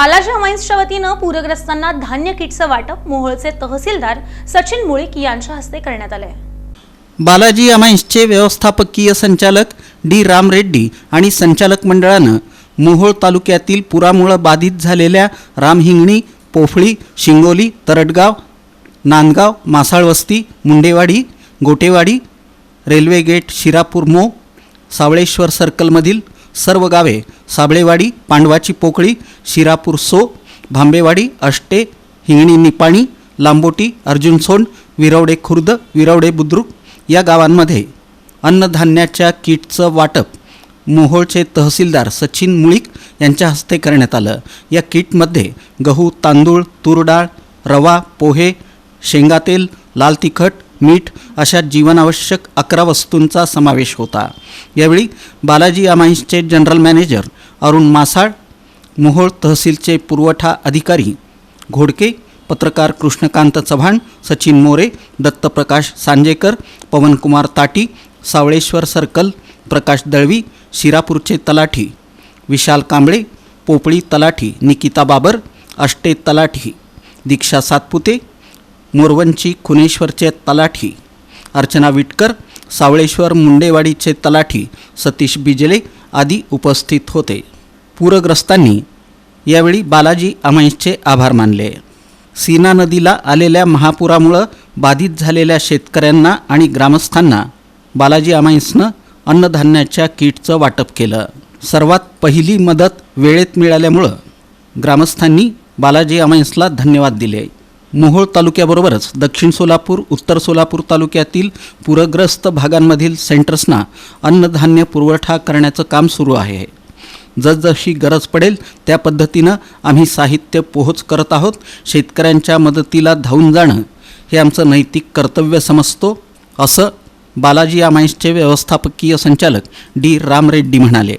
बालाजी अमाईन्सच्या वतीनं पूरग्रस्तांना धान्य किटचं वाटप मोहोळचे तहसीलदार सचिन मुळीक यांच्या हस्ते करण्यात आलंय. बालाजी अमाईन्सचे व्यवस्थापकीय संचालक डी राम रेड्डी आणि संचालक मंडळानं मोहोळ तालुक्यातील पुरामुळं बाधित झालेल्या रामहिंगणी पोफळी शिंगोली तरटगाव नांदगाव मासाळवस्ती मुंडेवाडी गोटेवाडी रेल्वे गेट शिरापूर मो सावळेश्वर सर्कलमधील सर्व गावे साबळेवाडी पांडवाची पोकळी शिरापूर सो भांबेवाडी अष्टे हिंगणी निपाणी लांबोटी अर्जुनसोंड विरवडे खुर्द विरवडे बुद्रुक या गावांमध्ये अन्नधान्याच्या किटचं वाटप मोहोळचे तहसीलदार सचिन मुळीक यांच्या हस्ते करण्यात आलं. या किटमध्ये गहू तांदूळ तूर डाळ रवा पोहे शेंगातेल लाल तिखट मीठ अशा जीवनावश्यक अकरा वस्तूंचा समावेश होता. यावेळी Balaji Amines general manager Arun Masal Mohol तहसीलचे पुरवठा अधिकारी घोडके पत्रकार कृष्णकांत चव्हाण सचिन मोरे दत्तप्रकाश सांजेकर पवनकुमार ताटी सावळेश्वर सर्कल प्रकाश दळवी शिरापूरचे तलाठी विशाल कांबळे पोपळी तलाठी निकिता बाबर अष्टे तलाठी दीक्षा सातपुते मोरवंची खुनेश्वरचे तलाठी अर्चना विटकर सावळेश्वर मुंडेवाडीचे तलाठी सतीश बिजले आदी उपस्थित होते. पूरग्रस्तांनी यावेळी बालाजी अमाईसचे आभार मानले. सीना नदीला आलेल्या महापुरामुळं बाधित झालेल्या शेतकऱ्यांना आणि ग्रामस्थांना बालाजी अमाईन्सनं अन्नधान्याच्या किटचं वाटप केलं. सर्वात पहिली मदत वेळेत मिळाल्यामुळं ग्रामस्थांनी बालाजी अमाईन्सला धन्यवाद दिले. मोहोळ तालुक्याबरोबरच दक्षिण सोलापूर उत्तर सोलापूर तालुक्यातील पूरग्रस्त भागांमधील सेंटर्सना अन्नधान्य पुरवठा करण्याचं काम सुरू आहे. जसजशी गरज पडेल त्या पद्धतीनं आम्ही साहित्य पोहोच करत आहोत. शेतकऱ्यांच्या मदतीला धावून जाणं हे आमचं नैतिक कर्तव्य समजतो. असं बालाजी आमाईसचे व्यवस्थापकीय संचालक डी राम रेड्डी म्हणाले.